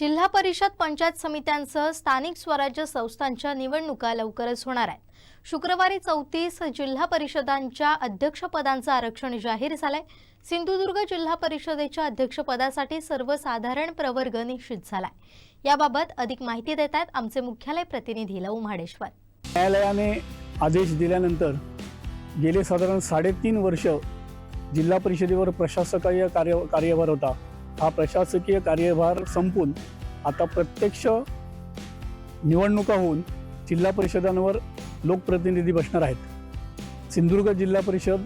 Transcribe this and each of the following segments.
जिल्हा परिषद पंचायत समित्यांसह स्थानिक स्वराज्य संस्थांच्या निवडणुका लवकरच होणार आहेत. शुक्रवारी चौतीस जिल्हा परिषदांच्या अध्यक्षपदांचं आरक्षण जाहीर झालंय. सिंधुदुर्ग जिल्हा परिषदेच्या अध्यक्षपदासाठी सर्वसाधारण प्रवर्ग निश्चित झालाय. याबाबत अधिक माहिती देत आहेत आमचे मुख्यालय प्रतिनिधी लव महाडेश्वर. न्यायालयाने आदेश दिल्यानंतर गेले साधारण साडेतीन वर्ष जिल्हा परिषदेवर प्रशासकीय कार्य कार्यभार होता. हा प्रशासकीय कार्यभार संपून आता प्रत्यक्ष निवडणुका होऊन जिल्हा परिषदांवर लोकप्रतिनिधी बसणार आहेत. सिंधुदुर्ग जिल्हा परिषद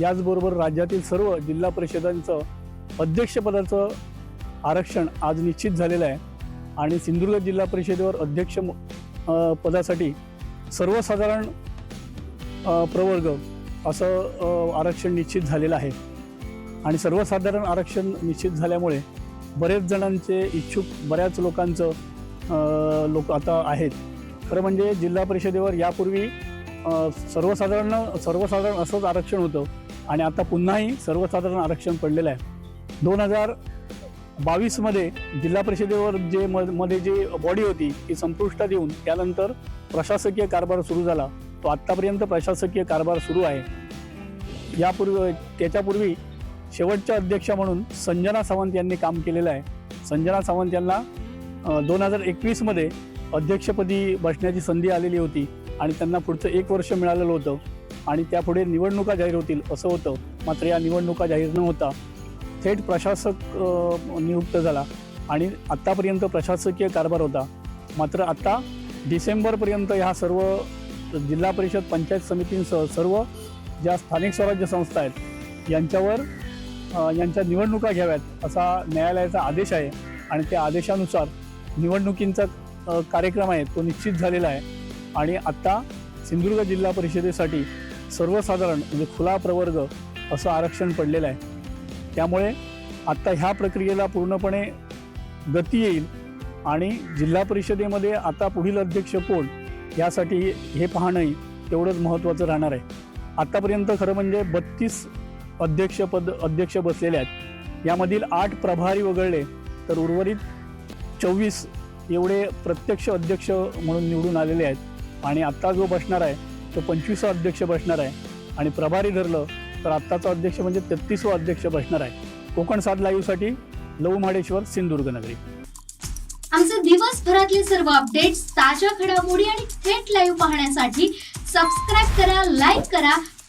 याचबरोबर राज्यातील सर्व जिल्हा परिषदांचं अध्यक्षपदाचं आरक्षण आज निश्चित झालेलं आहे आणि सिंधुदुर्ग जिल्हा परिषदेवर अध्यक्ष पदासाठी सर्वसाधारण प्रवर्ग असं आरक्षण निश्चित झालेलं आहे. आणि सर्वसाधारण आरक्षण निश्चित झाल्यामुळे बरेच जणांचे इच्छुक बऱ्याच लोकांचं लोक आता आहेत. खरं म्हणजे जिल्हा परिषदेवर यापूर्वी सर्वसाधारण सर्वसाधारण असंच आरक्षण होतं आणि आता पुन्हाही सर्वसाधारण आरक्षण पडलेलं आहे. दोन हजार बावीसमध्ये जिल्हा परिषदेवर जे म मध्ये जी बॉडी होती ती संपुष्टात येऊन त्यानंतर प्रशासकीय कारभार सुरू झाला. तो आत्तापर्यंत प्रशासकीय कारभार सुरू आहे. यापूर्वी त्याच्यापूर्वी शेवटच्या अध्यक्षा म्हणून संजना सावंत यांनी काम केलेलं आहे. संजना सावंत यांना दोन हजार एकवीसमध्ये अध्यक्षपदी बसण्याची संधी आलेली होती आणि त्यांना पुढचं एक वर्ष मिळालेलं होतं आणि त्यापुढे निवडणुका जाहीर होतील असं होतं. मात्र या निवडणुका जाहीर न होता थेट प्रशासक नियुक्त झाला आणि आत्तापर्यंत प्रशासकीय कारभार होता. मात्र आत्ता डिसेंबरपर्यंत ह्या सर्व जिल्हा परिषद पंचायत समितींसह सर्व ज्या स्थानिक स्वराज्य संस्था आहेत यांच्यावर यांच्या निवडणुका घ्याव्यात असा न्यायालयाचा आदेश आहे. आणि त्या आदेशानुसार निवडणुकींचा कार्यक्रम आहे तो निश्चित झालेला आहे. आणि आत्ता सिंधुदुर्ग जिल्हा परिषदेसाठी सर्वसाधारण म्हणजे खुला प्रवर्ग असं आरक्षण पडलेलं आहे. त्यामुळे आत्ता ह्या प्रक्रियेला पूर्णपणे गती येईल आणि जिल्हा परिषदेमध्ये आता पुढील अध्यक्ष कोण यासाठी हे पाहणंही तेवढंच महत्त्वाचं राहणार आहे. आत्तापर्यंत खरं म्हणजे बत्तीस अध्यक्षपद अध्यक्ष बसलेले आहेत. यामधील आठ प्रभारी वगळले तर उर्वरित चोवीस एवढे प्रत्यक्ष अध्यक्ष म्हणून निवडून आलेले आहेत. आणि आत्ता जो बसणार आहे तो पंचवीसा अध्यक्ष बसणार आहे. आणि प्रभारी धरलं तर आत्ताचा अध्यक्ष म्हणजे तेहतीसवा अध्यक्ष बसणार आहे. कोकण सात लाईव्हसाठी लव महाडेश्वर सिंधुदुर्ग नगरी. आमचे दिवसभरातले सर्व अपडेट्स ताज्या घडामोडी आणि थेट लाईव्ह पाहण्यासाठी सबस्क्राईब करा लाईक करा